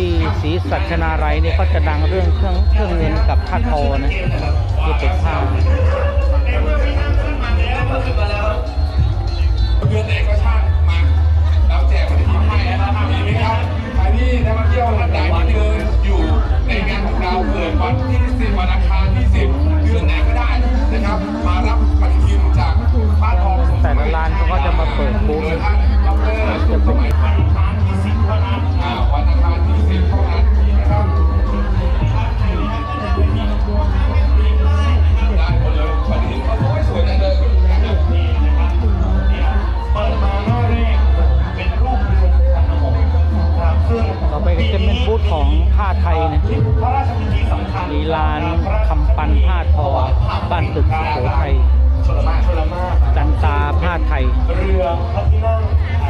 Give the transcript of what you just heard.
ที่ศรีสัชนาลัยนี่ก็จะดังเรื่องเครื่องเครื่องเงินกับผ้าทอนะที่เป็นผ้าเดือนไหนก็ช่างมาเราแจกปฏิทินให้มีไหมครับใครที่นักท่องเที่ยวท่านใดที่เดินอยู่ในงานของเราเกิดวันที่10วันอังคารที่10เดือนไหนก็ได้นะครับ มารับปฏิทินจากบ้านทองสงแต่ละร้านเขาก็จะมาเปิดบูธ ของผ้าไทยนะพระราชพิธีสำคัญมีลานคำปันผ้าทอ บ้านตึกสุโขทัยชลมากชลมากจันตาผ้าไทย เรือพระที่นั่งเอ่อเปิดมาก็จะเป็นเครื่องทอง